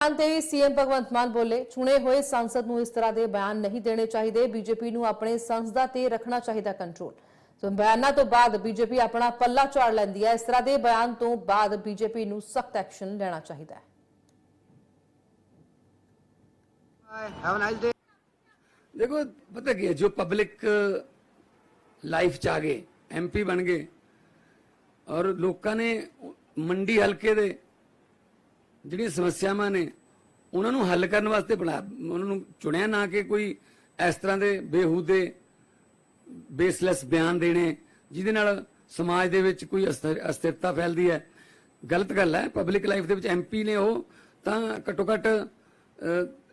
ਬਿਆਨ ਤੇ ਸੀਐਮ ਭਗਵੰਤ ਮਾਨ ਬੋਲੇ ਚੁਣੇ ਹੋਏ ਸੰਸਦ ਨੂੰ ਇਸ ਤਰ੍ਹਾਂ ਦੇ ਬਿਆਨ ਨਹੀਂ ਦੇਣੇ ਚਾਹੀਦੇ। ਬੀਜੇਪੀ ਨੂੰ ਆਪਣੇ ਸੰਸਦਾਂ ਤੇ ਰੱਖਣਾ ਚਾਹੀਦਾ ਕੰਟਰੋਲ ਸੋ ਬਿਆਨਾਂ ਤੋਂ ਬਾਅਦ ਬੀਜੇਪੀ ਆਪਣਾ ਪੱਲਾ ਝਾੜ ਲੈਂਦੀ ਹੈ। ਇਸ ਤਰ੍ਹਾਂ ਦੇ ਬਿਆਨ ਤੋਂ ਬਾਅਦ ਬੀਜੇਪੀ ਨੂੰ ਸਖਤ ਐਕਸ਼ਨ ਲੈਣਾ ਚਾਹੀਦਾ ਹੈ। ਦੇਖੋ ਪਤਾ ਕੀ ਹੈ? ਜੋ ਪਬਲਿਕ ਲਾਈਫ ਚ ਆ ਗਏ ਐਮਪੀ ਬਣ ਗਏ ਔਰ ਲੋਕਾਂ ਨੇ ਮੰਡੀ ਹਲਕੇ ਦੇ ਜਿਹੜੀਆਂ ਸਮੱਸਿਆਵਾਂ ਨੇ, ਉਹਨਾਂ ਨੂੰ ਹੱਲ ਕਰਨ ਵਾਸਤੇ ਬਣਾ, ਉਹਨਾਂ ਨੂੰ ਚੁਣਿਆ ਨਾ ਕਿ ਕੋਈ ਇਸ ਤਰ੍ਹਾਂ ਦੇ ਬੇਹੂਦੇ ਬੇਸਲੈਸ ਬਿਆਨ ਦੇਣੇ, ਜਿਹਦੇ ਨਾਲ ਸਮਾਜ ਦੇ ਵਿੱਚ ਕੋਈ ਅਸਥਿਰਤਾ ਫੈਲਦੀ ਹੈ। ਗਲਤ ਗੱਲ ਹੈ ਪਬਲਿਕ ਲਾਈਫ ਦੇ ਵਿੱਚ ਐਮਪੀ ਨੇ ਉਹ ਤਾਂ ਘੱਟੋ ਘੱਟ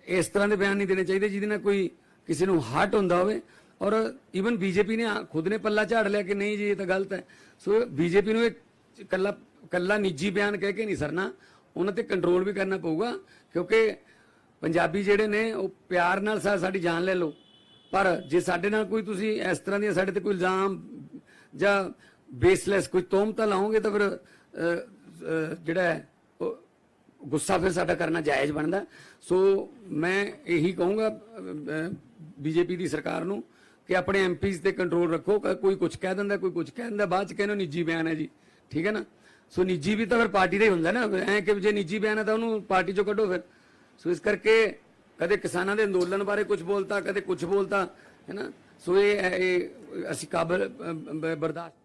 ਇਸ ਤਰ੍ਹਾਂ ਦੇ ਬਿਆਨ ਨਹੀਂ ਦੇਣੇ ਚਾਹੀਦੇ, ਜਿਹਦੇ ਨਾਲ ਕੋਈ ਕਿਸੇ ਨੂੰ ਹਰਟ ਹੁੰਦਾ ਹੋਵੇ। ਔਰ ਈਵਨ ਬੀਜੇਪੀ ਨੇ ਖੁਦ ਨੇ ਪੱਲਾ ਝਾੜ ਲਿਆ ਕਿ ਨਹੀਂ ਜੀ, ਇਹ ਤਾਂ ਗਲਤ ਹੈ। ਸੋ ਬੀਜੇਪੀ ਨੂੰ ਇਹ ਕੱਲਾ ਕੱਲਾ ਨਿੱਜੀ ਬਿਆਨ ਕਹਿ ਕੇ ਨਹੀਂ ਸਰਨਾ। ਉਹਨਾਂ ਤੇ ਕੰਟਰੋਲ ਵੀ ਕਰਨਾ ਪਊਗਾ, ਕਿਉਂਕਿ ਪੰਜਾਬੀ ਜਿਹੜੇ ਨੇ, ਉਹ ਪਿਆਰ ਨਾਲ ਸਾਡੀ ਜਾਨ ਲੈ ਲਓ। ਪਰ ਜੇ ਸਾਡੇ ਨਾਲ ਕੋਈ ਤੁਸੀਂ ਇਸ ਤਰ੍ਹਾਂ ਦੀਆਂ ਸਾਡੇ ਤੇ ਕੋਈ ਇਲਜ਼ਾਮ ਜਾਂ ਬੇਸਲੈਸ ਕੋਈ ਤੋਮਤਾਂ ਲਾਓਗੇ ਤਾਂ ਫਿਰ ਜਿਹੜਾ ਹੈ, ਉਹ ਗੁੱਸਾ ਫਿਰ ਸਾਡਾ ਕਰਨਾ ਜਾਇਜ਼ ਬਣਦਾ। ਸੋ ਮੈਂ ਇਹੀ ਕਹੂੰਗਾ ਬੀਜੇਪੀ ਦੀ ਸਰਕਾਰ ਨੂੰ ਕਿ ਆਪਣੇ ਐਮਪੀਜ਼ ਤੇ ਕੰਟਰੋਲ ਰੱਖੋ ਕੋਈ ਕੁਝ ਕਹਿ ਦਿੰਦਾ, ਕੋਈ ਕੁਝ ਕਹਿ ਦਿੰਦਾ, ਬਾਅਦ ਚ ਕਹਿੰਦੇ ਨਿੱਜੀ ਬਿਆਨ ਹੈ ਜੀ। ਠੀਕ ਹੈ ਨਾ? ਸੋ ਨਿੱਜੀ ਵੀ ਤਾਂ ਫਿਰ ਪਾਰਟੀ ਦਾ ਹੀ ਹੁੰਦਾ ਨਾ। ਐ ਕਿ ਜੇ ਨਿੱਜੀ ਬਿਆਨ ਹੈ ਤਾਂ ਉਹਨੂੰ ਪਾਰਟੀ ਚੋਂ ਕੱਢੋ ਫਿਰ। ਸੋ ਇਸ ਕਰਕੇ ਕਦੇ ਕਿਸਾਨਾਂ ਦੇ ਅੰਦੋਲਨ ਬਾਰੇ ਕੁਝ ਬੋਲਤਾ, ਕਦੇ ਕੁਝ ਬੋਲਤਾ, ਹੈ ਨਾ? ਸੋ ਇਹ ਅਸੀਂ ਕਾਬਲ ਬਰਦਾਸ਼ਤ